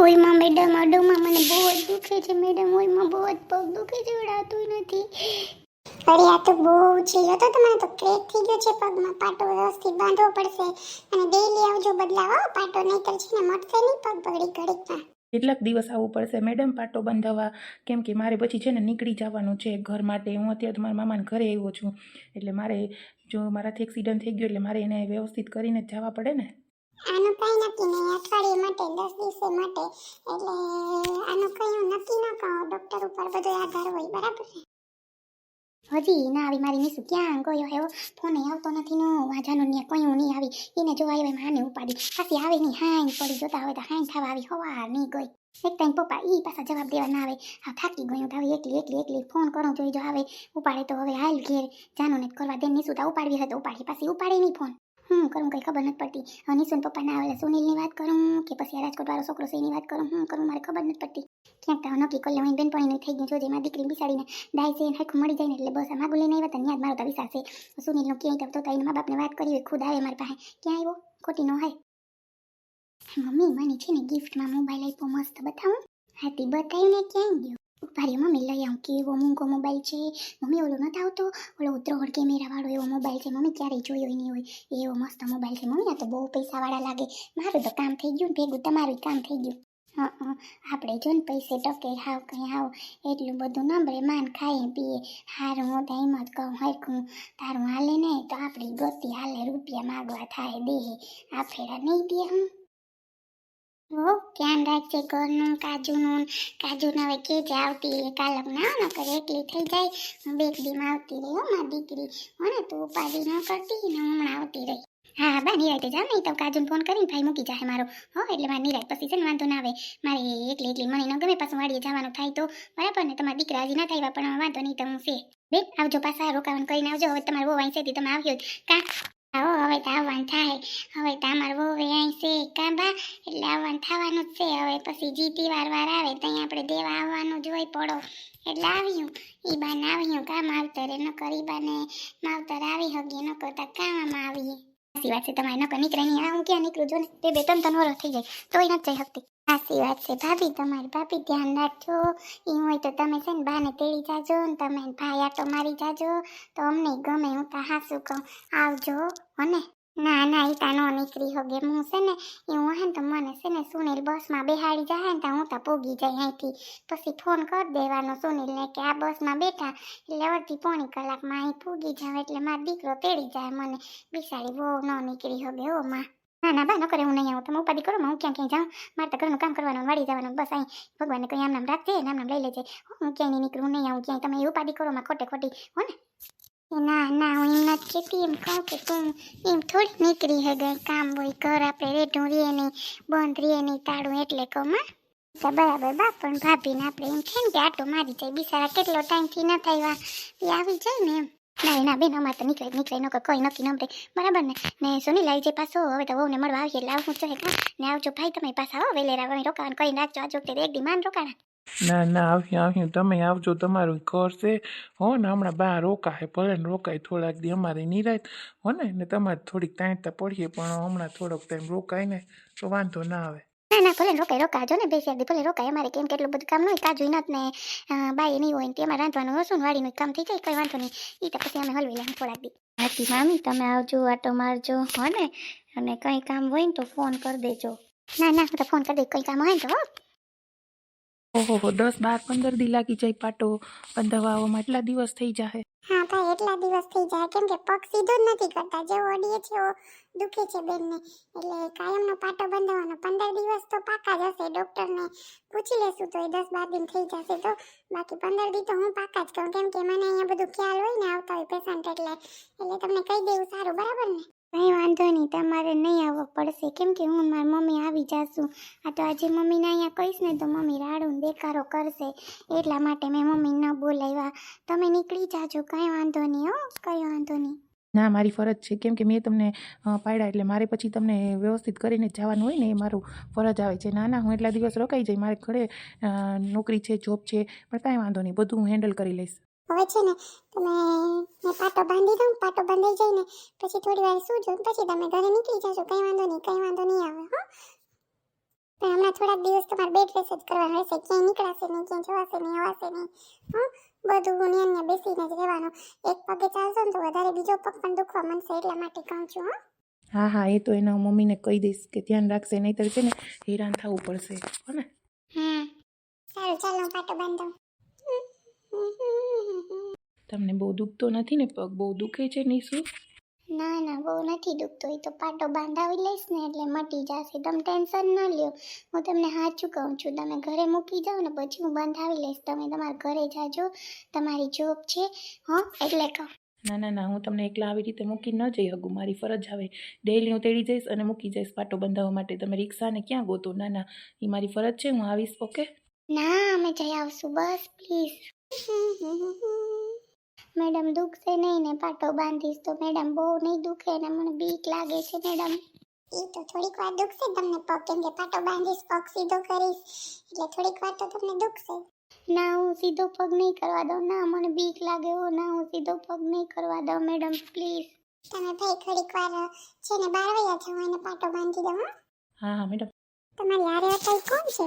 ઓયમાં madam અડોમાં મને બહુ જ દુખે છે મેડમ, ઓયમાં બહુ જ પગ દુખે છે ઉડાતું નથી. અરે, આ તો બહુ છે તો તમારે તો ક્રેક થઈ ગયો છે પગમાં. પાટો વ્યવસ્થિત બાંધવો પડશે અને ડેઈલી આવજો બદલાવો પાટો નહીતર છે ને મટશે નહીં પગ બગડી ઘડીકમાં. કેટલાક દિવસ આવવું પડશે મેડમ પાટો બંધાવવા? કેમ કે મારે પછી છે ને નીકળી જવાનું છે ઘર માટે. હું અત્યારે મારા મામાના ઘરે આવ્યો છું. એટલે મારે જો મારાથી એક્સિડન્ટ થઈ ગયો એટલે મારે એને વ્યવસ્થિત કરીને જ જવા પડે ને? આનું કઈ નક્કી નહીં. અઠવાડિયે માટે, દસ દિવસે માટે. એટલે આનું કઈ હું નક્કી ન કહું. ડોક્ટર ઉપર બધો આધાર હોય, બરાબર હજી ના આવી મારી નીસુ. ક્યાં ગયો હેવો ફોને આવતો નથી નો. વાજાનો ને કયું નહીં આવી. એને જોવા આવ્યો માને ઉપાડી. પાછી આવે નહીં હાઈ પડી. જોતા હોય તો હાઈ થવા આવી. હવાર નહીં ગઈ. એક ટાઈમ પપ્પા ઈ પાછા જવાબ દેવા ના આવે. હા, થાકી ગયું તો હવે એકલી એકલી એકલી. ફોન કરું જોઈ જો આવે. ઉપાડે તો હવે હાલ ઘેર. જાનો ને કરવા દે. નીસુ તો ઉપાડવી હતો ઉપાડી. પાછી ઉપાડે નહીં ફોન. હું કરું કંઈ ખબર નથી પડતી. હવે નિશુન પપ્પા ના આવે સુનિલની વાત કરું કે પછી આ રાજકોટ વાળો છોકરો છે વાત કરું? હું કરું મારે ખબર નથી પડતી. ક્યાંક તો નક્કી કરી લેવાની બેનપણીનું થઈ ગયું જોજે મારી દીકરી બિસાડીને ડાય છે હાખું મળી જાય ને એટલે બસ આ માગું લઈને આવ્યા ત્યાં યાદ મારો તો વિશ્વાસ છે. સુનિલનો ક્યાંય તો એના મા બાપને વાત કરી ખુદ આવે મારી પાસે. ક્યાં આવ્યો? ખોટી નો હોય. મમ્મી, મને છે ને ગિફ્ટમાં મોબાઈલ આપ્યો, મસ્ત બતાવું. હાથી બતાવ્યું ને ક્યાં ગયો? ભારી મમ્મી, લઈ આવું, કેવો મૂંગો મોબાઈલ છે. મમ્મી, ઓલો નથી આવતો? ઓલો ત્રણ કેમેરાવાળો એવો મોબાઈલ છે. મમ્મી, ક્યારેય જોયો નહીં હોય. એવો મસ્ત મોબાઈલ છે. મમ્મી, આ તો બહુ પૈસાવાળા લાગે. મારું તો કામ થઈ ગયું ને ભેગું, તમારું કામ થઈ ગયું. હા આપણે જો ને પૈસે ટકે, હાવ કંઈ હાવ. એટલું બધું નંબરે માન ખાઈએ પીએ. હારું, હું તો એમ જ કહું, હરખું. તારું હાલે નહીં તો આપણી ગતિ હાલે, રૂપિયા માગવા થાય દેહે. આ ફેરા નહીં દે હું. હો, ધ્યાન રાખજે ઘરનું, કાજુનું. કાજુને હવે કે જ આવતી કાલક ના ન કરે એકલી થઈ જાય. હું બે દીમાં આવતી રહી, હો, મારી દીકરી. મને તું ઉપાધિ ન કરતી, ને હમણાં આવતી રહી. હા બા નિરાય તો જા નહીં તો કાજુને ફોન કરીને ભાઈ મૂકી જાય મારો. હો, એટલે મારે નિરાય પછી છે ને વાંધો ના આવે. મારે એકલી એકલી મને ન ગમે પાછું વાડીએ જવાનું થાય તો. બરાબર ને, તમારા દીકરા હજી ના થાય પણ વાંધો નહીં તો હું છે બેન, આવજો પાછા, રોકાવાનું કરીને આવજો. હવે તમારે બહુ અહીં તમે આવ્યો જ. આવો, હવે તો આવવાનું થાય. હવે તો બહુ અહીં છે કાંબા એટલે આવવાનું થવાનું જ છે. હવે પછી જીતી વાર વાર આવે ત્યાં આપણે દેવા આવવાનું જ હોય પડો એટલે આવ્યું. એ બાને આવ્યું, કામ માવતરે ન કરી બાને માવતર આવી હગી ન કરતા કામમાં આવીએ. સાચી વાત છે, તમારે નકર નીકળે નહીં. હું ક્યાં નીકળું? જો ને, બે બે ત્રણ ત્રણ વરસ થઈ જાય, તોય નથી જઈ શકતી સાચી વાત છે. ભાભી, તમારી ભાભી ધ્યાન રાખજો. એ હોય તો તમે છે ને બાને તેડી જાજો ને તમે ભાઈ આટો મારી જાજો. તો અમને ગમે, હું તા હાસું કહું. આવજો હને ના? ના એ તા નો નીકળી હોગે. હું છે ને એ હે તો મને છે ને સુનિલ બસમાં બેહાડી જાય ને તો હું તા પોગી જાય અહીંથી. પછી ફોન કરી દેવાનો સુનિલને કે આ બસમાં બેઠા. એટલે અડધી પોણી કલાકમાં અહીં પૂગી જાવ એટલે મારો દીકરો તેડી જાય મને. બિસાડી બહુ ન નીકળી હોગે ઓ માં. ના ના, બા, ન કરે, હું નહીં આવું. તમે ઉપાધિ કરો હું ક્યાં ક્યાંય જાઉં? મારે તો ઘરનું કામ કરવાનું, વાળી જવાનું, બસ અહીં ભગવાનને કંઈ આમ નામ રાખજે, નામ નામ લઈ લેજે. હું ક્યાંય નહીં નીકળું નહીં આવું ક્યાંય. તમે ઉપાધિ કરો, માં, ખોટે ખોટી. હો ને? ના ના, હું એમ નથી કહેતી, એમ કહું કે તું એમ થોડી નીકળી હે કામ હોય, ઘર આપણે રેઢું રીએ નહીં, બંધ રીએ નહીં, તાળું એટલે કહું, માં. બરાબર, બા, પણ ભાભીને આપણે એમ છે ને કે આટો મારી જાય? બિચારા કેટલો ટાઈમથી ન થાય. એ આવી જાય ને એમ. ના એના બેન, અમારે તો નીકળે જ નીકળે, નકર કોઈ નક્કી નંબરે બરાબર ને? ને સુની લઈ જાય પાછો, હવે તો વહુને મળવા આવીએ, એટલે હું જોઈએ કા ને આવજો ભાઈ તમે પાછા આવો વેલેરા હવે રોકાવાનું કરી રાખજો આજો તે એક દી રોકાણા ના ના આવ્યું આવ્યું તમે આવજો, તમારું ઘર છે. હો ને, હમણાં બહાર રોકાય, ભલે રોકાય થોડાક દી, અમારે નિરાય. હો ને તમારે થોડીક તાંતા પડીએ, પણ હમણાં થોડોક ટાઈમ રોકાય ને, તો વાંધો ના આવે. ના ના ભલે રોકાય રોકાજો ને બે દી ભલે રોકાય. અમારે કેમ કેટલું બધું કામ ન હોય કાજુ નથી ને બાઈ નહીં હોય તેમાં રાંધવાનું હશું વાડીનું કામ થઈ જાય, કઈ વાંધો નહીં. એ તો પછી અમે હલવી લઈએ થોડાક દી. હાથી મામી, તમે આવજો, આટો મારજો, હો ને. અને કંઈ કામ હોય ને તો ફોન કરી દેજો. ના ના તો ફોન કરી દે કંઈ કામ હોય ને તો. ઓહો દસ બાર, પંદર દી લાગી જાય પાટો. બંધાવવામાં એટલા દિવસ થઈ જાય હા, ભાઈ, એટલા દિવસ થઈ જાય કેમ કે પગ સીધો જ નથી કરતા. જેવો અડીએ છે એવો દુખે છે બેનને. એટલે કાયમનો પાટો બંધાવવાનો. પંદર દિવસ તો પાકા જ હશે. ડૉક્ટરને પૂછી લેશું તો એ દસ બાર દિન થઈ જશે તો. બાકી પંદર દી તો હું પાકા જ કહું. કેમ કે મને અહીંયા બધું ખ્યાલ હોય ને આવતા હોય પેશન્ટ એટલે. એટલે તમને કહી દેવું સારું. બરાબર ને? કંઈ વાંધો નહીં, તમારે નહીં આવવો પડશે. કેમ કે હું મારી મમ્મી આવી જાશું. આ તો આજે મમ્મીને અહીંયા કહીશ ને તો મમ્મી રાડું દેખારો કરશે. એટલા માટે મેં મમ્મી ન બોલાવ્યા. તમે નીકળી જાજો, કંઈ વાંધો નહીં, હો? કંઈ વાંધો નહીં. ના, મારી ફરજ છે. કેમ કે મેં તમને પાડ્યા એટલે મારે પછી તમને વ્યવસ્થિત કરીને જ જવાનું હોય ને એ મારું ફરજ આવે છે. ના ના, હું એટલા દિવસ રોકાઈ જાય મારે ઘરે નોકરી છે, જોબ છે. પણ કાંઈ વાંધો નહીં. બધું હું હેન્ડલ કરી લઈશ. હવે છે ને તમે મેં પાટો બાંધી દઉં પાટો બાંધી જઈને પછી થોડી વાર સૂજો પછી તમે ઘરે નીકળી જશો કંઈ વાંધો નહીં કંઈ વાંધો નહીં આવે હા. પણ હમણાં થોડાક દિવસ તમારે બેડ રેસ જ કરવા રહેશે ક્યાંય નીકળાશે નહીં ક્યાંય જવાશે નહીં આવશે નહીં હો. બધું હું ન્યા બેસીને જ રહેવાનું. એક પગે ચાલશો ને તો વધારે બીજો પગ પણ દુખવા માંડશે એટલા માટે કહું છું હા. હા હા એ તો એના મમ્મીને કહી દઈશ કે ધ્યાન રાખશે નહીતર છે ને હેરાન થવું પડશે હો ને. સારું ચાલો પાટો બાંધો. તમને બહુ દુખતો નથી ને પગ બહુ દુખે છે નીસુ? ના ના બહુ નથી દુખતો. એ તો પાટો બાંધાવી લઈશ ને એટલે મટી જશે. તમે ટેન્શન ન લ્યો. હું તમને સાચું કહું છું. તમે ઘરે મૂકી જાઓ ને પછી હું બાંધાવી લઈશ. તમે તમારા ઘરે જાજો. તમારી જોબ છે હં એટલે કહું. ના ના ના હું તમને એકલા આવી રીતે મૂકી ન જઈ શકું. મારી ફરજ આવે. ડેઈલી હું તેડી જઈશ અને મૂકી જઈશ પાટો બંધાવવા માટે. તમે રિક્ષાને ક્યાં ગોતો? ના ના એ મારી ફરજ છે. હું આવીશ ઓકે? ના અમે જઈ આવશું. બસ પ્લીઝ મેડમ દુખશે નહીં ને પાટો બાંધીશ તો મેડમ બહુ નહીં દુખે ને મને બીક લાગે છે મેડમ. એ તો થોડીક વાર દુખશે તમને પગ કેમ કે પાટો બાંધીશ પગ સીધો કરીશ. એટલે થોડીક વાર તો તમને દુખશે. ના હું સીધો પગ નહીં કરવા દઉં. ના મને બીક લાગે. હો ના હું સીધો પગ નહીં કરવા દઉં મેડમ પ્લીઝ. તમે ભાઈ થોડીક વાર છે ને બાર વયા જાઓ પાટો બાંધી દો હા. હા મેડમ. તમારી હારે હતા કોણ છે?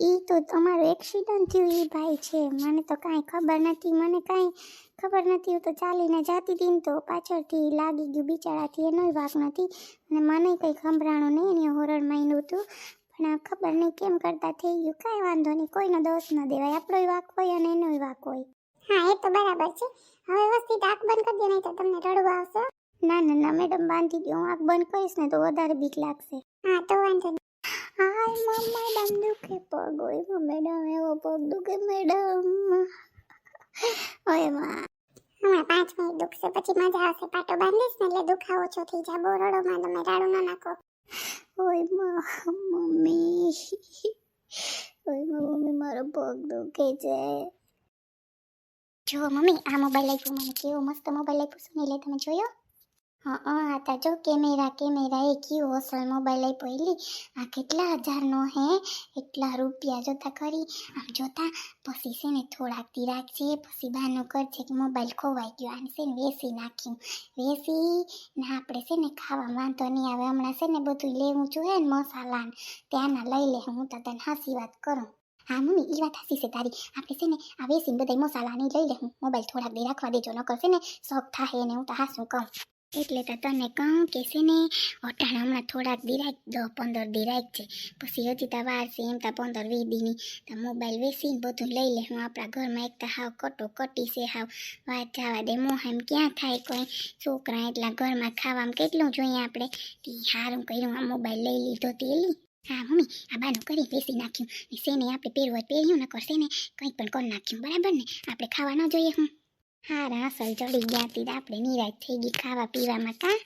ઈ તો તમારો એક્સિડન્ટ થયું એ ભાઈ છે. મને તો કાંઈ ખબર નથી. મને કાંઈ ખબર નથી. હું તો ચાલીને જતી હતી ને તો પાછળથી લાગી ગયું. બિચારાથી એનોય વાક નથી. અને મને કંઈ સંભળાણું નહીં. એને હોરર માન્યું હતું. પણ આ ખબર નહીં કેમ કરતા થઈ ગયું. કાંઈ વાંધો નહીં. કોઈનો દોષ ન દેવાય. આપણોય વાક હોય અને એનોય વાક હોય. હા એ તો બરાબર છે. હવે વ્યવસ્થિત આંખ બંધ કરી દો નહીં તો તમને રડવું આવશે. ના ના ના મેડમ બાંધી દો. હું આંખ બંધ કરીશ ને તો વધારે બીક લાગશે. હા તો વાંધો નહીં હાય મમ્મા મેડમ દુખે પગ હોય મેડમ એવો પગ દુખે મેડમ. ઓયમાં. હમણાં પાંચ મિનિટ દુખશે પછી મજા આવશે. પાટો બાંધીશ ને એટલે દુખાવો ઓછો થઈ જાય. બહુ રડોમાં તમે રાડું ના નાખો. ઓયમાં મમ્મી. ઓયમાં મમ્મી મારો પગ દુખે છે. જો મમ્મી આ મોબાઈલ આપ્યો મને. કેવો મસ્ત મોબાઈલ આપ્યો સુનીલે તમે જોયો? હા હા આ તા જો કેમેરા કેમેરા, એ કેવો હોસલ મોબાઈલ આપ્યો પહેલી. આ કેટલા હજારનો હે? એટલા રૂપિયા જોતા ખરી. આમ જોતા, પછી છે ને થોડાક દી રાખજે પછી બહાનું કરજે કે મોબાઈલ ખોવાઈ ગયો. આને છે ને વેસી નાખ્યું વેસી ને આપણે છે ને ખાવા વાંધો નહીં આવે. હમણાં છે ને બધું લેવું જોઈએ ને મસાલા ત્યાંના લઈ લે. હું તો તને હાસી વાત કરું. હા, મમ્મી એ વાત હાસી છે તારી. આપણે છે ને આ વેસીને બધા મસાલા નહીં લઈ લે. હું મોબાઈલ થોડાક દે રાખવા દેજો. નકર છે ને શોખ થાય ને હું તો હાસું કહું એટલે તો તને કહું કે છે ને, અટાણે હમણાં થોડાક દિરાક દસ પંદર દિરાક છે. પછી હજી તો વાર છે, એમ તા પંદર વીસ દીની તો મોબાઈલ વેચીને બધું લઈ લે. હું આપણા ઘરમાં એક તો હાવ કટો કટી છે, હાવ વાત જવા દે. મોહમ ક્યાં થાય કોઈ? છોકરા એટલા ઘરમાં ખાવામાં કેટલું જોઈએ આપણે? તે સારું કર્યું, આ મોબાઈલ લઈ લીધો તેલી હા, મમ્મી, આ બાનું કરી, વેચી નાખ્યું. ને શેને આપણે પહેરવું પહેર્યું ન કરશે ને, કંઈ પણ કરી નાખ્યું. બરાબર ને? આપણે ખાવા ન જોઈએ હું. હારા રાસલ ચડી ગયા તી આપણે નિરાશ થઈ ગઈ ખાવા પીવામાં કા?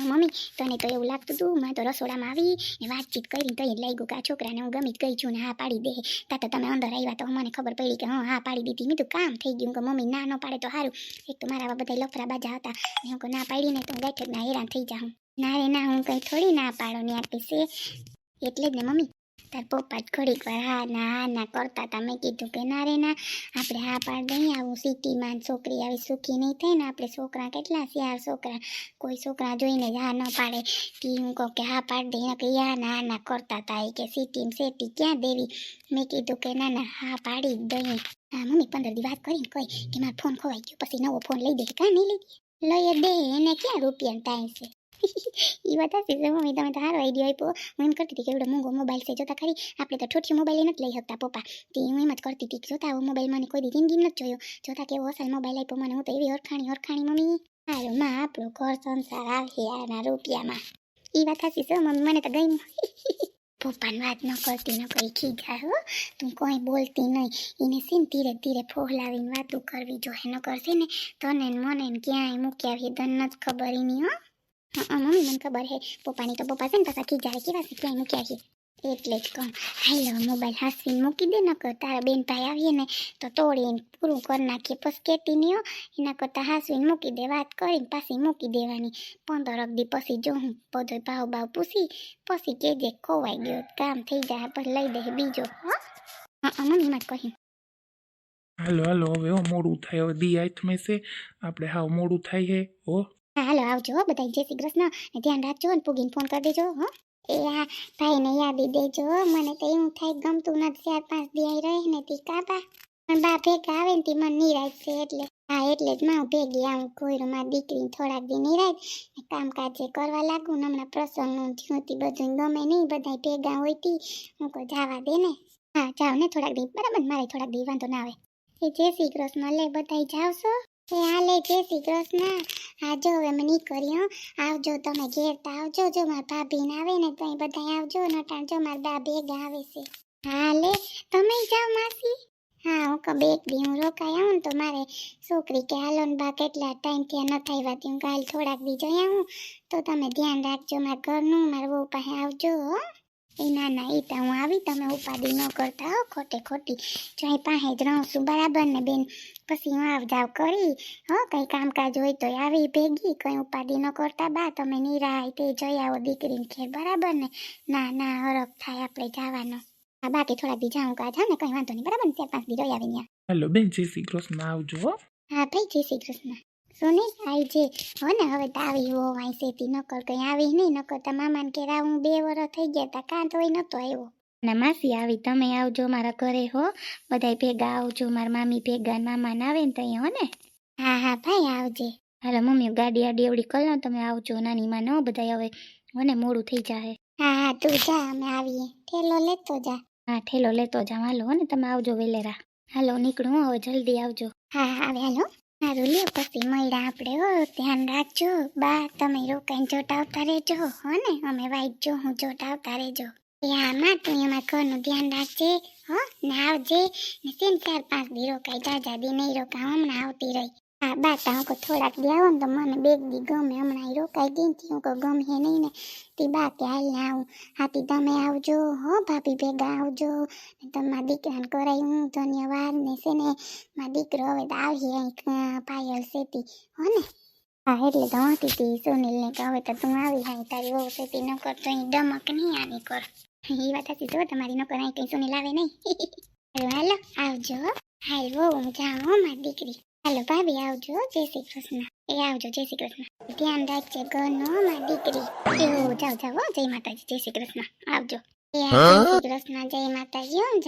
મમ્મી, તને તો એવું લાગતું હતું મેં તો રસોડામાં આવી ને વાતચીત કરી તો એ લઈ ગયું કે આ છોકરાને હું ગમી જ ગઈ છું ને હા પાડી દે. તા તો તમે અંદર આવ્યા તો મને ખબર પડી કે હા હા પાડી દીધી. મેં કામ થઈ ગયું. કે મમ્મી, ના, ન પાડે તો સારું એક તો મારા બધા લફરા બાજા હતા. ને હું ના પાડી ને તો હું બેઠક ના હેરાન થઈ જાઉં. ના રે, ના, હું કંઈ થોડી ના પાડો. ને આપીશ એટલે જ ને, મમ્મી. તાર પપ્પા જ ઘડીક હા ના હા ના કરતા હતા મેં કીધું કે ના રે ના, આપણે હા પાડ દઈએ. આવું સિટીમાં છોકરી આવી સુખી નહીં થાય ને, આપણે છોકરા કેટલા શિયાર છોકરા. કોઈ છોકરા જોઈને હા ન પાડે. તી હું કહું કે હા પાડ દઈએ. કે યા ના ના કરતા હતા એ કે સિટીમાં સેટી ક્યાં દેવી? મેં કીધું કે ના ના, હા પાડી જ દઈએ. હા, મમ્મી, પંદર દી વાત કરીને કહી કે મારો ફોન ખોવાઈ ગયો. પછી નવો ફોન લઈ દે કાં નહીં લઈ દે? લઈ દે. એને ક્યાં રૂપિયા ટાઈમ છે? એ વાત હશે છે. મમ્મી, તમે તો સારો આઈડિયા આપ્યો. હું એમ કરતી હતી કે એવડો મોંઘો મોબાઈલ છે, જોતા ખરી. આપણે તો ઠોઠિયો મોબાઈલ નથી લઈ શકતા, પપ્પા. તે હું એમ જ કરતી હતી જોતા આવો મોબાઈલ મને, કોઈ દીધી જિંદગી નથી જોયો. જોતા કેવો અસલ મોબાઈલ આપ્યો મને. હું તો એવી હરખાણી હરખાણી, મમ્મી. સારું માં, આપણું ઘર સંસાર આવે આના રૂપિયામાં. એ વાત હશે છે મમ્મી. મને તો ગઈ પપ્પાની વાત ન કરતી, ન કરી ખીજાય હો. તું કોઈ બોલતી નહીં. એને સીન ધીરે ધીરે ફોહલાવીને વાતું કરવી જોઈએ ન કરશે ને, તને મને ક્યાંય મૂક્યા વિધન ધન જ ખબર એની હો. હા મમ્મી, મને ખબર હે. પપ્પાની તો પપ્પા છે ને પાછા ખીજાય કેવા છે? ક્યાંય મૂક્યા છે? એટલે જ કહું. હાલો, મોબાઈલ હાસવીને મૂકી દે, નકર તારા બેન ભાઈ આવીએ ને તો તોડીને પૂરું કરી નાખીએ. પછી કેતી નહીં એના કરતાં હાસવીને મૂકી દે, વાત કરીને પાછી મૂકી દેવાની. પંદર દી પછી જો હું બધો ભાવ ભાવ પૂછી પછી કેજે ખોવાઈ ગયો, કામ થઈ જાય, પછી લઈ દે બીજો. હા? મમ્મી મને કહ્યું હાલો હાલો, હવે મોડું થાય. હવે દી આથમે છે. આપણે હાવ મોડું થાય હે, હો. હા, હાલો, આવજો બધા જય શ્રી કૃષ્ણ. ને ધ્યાન રાખજો ને પૂગીને ફોન કરી દેજો, હો. એ આ ભાઈને યાદી દેજો મને તો એવું થાય ગમતું નથી, ચાર પાંચ દી રહે ને તી કાપા. પણ બા ભેગા આવે ને તી મને નિરાશ છે, એટલે હા, એટલે જ માં ભેગી આવું કોઈરું મારી દીકરી થોડાક દી નિરાય કામકાજ જે કરવા લાગુ ને હમણાં પ્રસંગનું થયું તી બધું ગમે નહીં બધા ભેગા હોય તી. હું કોઈ જવા દે ને. હા, જાવ ને થોડાક દી, બરાબર મારે થોડાક દી વાંધો ના આવે. એ જય શ્રી કૃષ્ણ, લે, બધાય જાવશો. એ હાલે, જય શ્રી કૃષ્ણ. આજો હવે મને નીકળી આવજો તમે ઘેર તો આવજો, જો મારા ભાભી ને આવે ને તો બધા આવજો, નટાણ જો મારા બા ભેગા આવે છે. હા લે તમે જાઓ માસી. હા, હું કહું, બે દી હું રોકાઈ આવું ને તો મારે છોકરી કે હાલો ને બા કેટલા ટાઈમ ત્યાં ન થાય વાત હું કાલ થોડાક દી જઈ આવું. તો તમે ધ્યાન રાખજો મારા ઘરનું, મારા બહુ પાસે આવજો, હો. એ ના ના એ તો હું આવી તમે ઉપાધિ ન કરતા હો ખોટે ખોટી. જો અહીં પાસે જ રહું છું બરાબર ને બેન? પછી હું આવ જાવ કરી હો કંઈ કામકાજ હોય તો આવી ભેગી કંઈ ઉપાધિ ન કરતા બા તમે નિરાય તે જઈ આવો દીકરીને ઘેર બરાબર ને? ના ના હરખ થાય આપણે જવાનો. આ બાકી થોડા બીજા હું કા ને કંઈ વાંધો નહીં બરાબર ને? ચાર પાંચ દી રહી આવીને હેલો બેન જય શ્રી કૃષ્ણ આવજો હા ભાઈ જય શ્રી કૃષ્ણ. સોની આઈ છે હો ને હવે તો આવી હો વાંઈ સેતી નકર કંઈ આવી નહીં નકર તો મામાને ઘેર હું બે વર્ષ થઈ ગયા હતા કાં તોય નહોતો આવ્યો. ના માસી આવી તમે આવજો મારા ઘરે હો. બધાય ભેગા આવજો મારા મામી ભેગા ને મામા આવે ને તઈ હો ને. હા હા ભાઈ આવજે. હાલો મમ્મી ગાડી આડી એવડી કર તમે આવજો નાની માં ન બધાય હવે હો મોડું થઈ જાય હા હા તું જા અમે આવીએ. ઠેલો લેતો જા. હા ઠેલો લેતો જા હાલો ને તમે આવજો વેલેરા. હાલો નીકળું હવે જલ્દી આવજો. હા હા આવે હાલો. સારું લ્યો, પછી મળ્યા આપણે. હો, ધ્યાન રાખજો. બા, તમે રોકાઈને જોટાવતા રહેજો. હો ને, અમે વાઈટ જો, હું જોટાવતા રહેજો. એ આમાં તું એમાં ઘરનું ધ્યાન રાખજે. હો, ને આવજે. ને સેમ ચાર પાંચ દી રોકાઈ જાજા દી નહીં રોકા હમણાં આવતી રહી. હા બા હું થોડાક દી આવો ને તો મને બે દી ગમે. હમણાં રોકાઈ ગઈ હતી હું કહું ગમે નહીં ને. તે બા કે હાલ ને આવું. હાથી તમે આવજો, હો ભાભી ભેગા આવજો. તમારા દીકરાને કરાય હું ધન્યવાદ ને છે ને, મારા દીકરો હવે તો આવી અહીં પાયલ સેતી. હો ને? હા, એટલે તો હતી સુનિલને કે હવે તો તું આવી હા તારી વહુ સેતી ન કર તો અહીં ડમક નહીં આની કર એ વાત હતી જો તમારી નકર અહીં કઈ સુનિલ આવે નહીં. હાલો આવજો. હાલ વહુ હું જાઉં મારી દીકરી. હાલો ભાભી, આવજો જય શ્રી કૃષ્ણ. એ આવજો, જય શ્રી કૃષ્ણ. ધ્યાન રાખજે ઘરનો માં દીકરી. એવું જાવ જાવ જય માતાજી, જય શ્રી કૃષ્ણ. આવજો. એ કૃષ્ણ, જય માતાજી જાઉં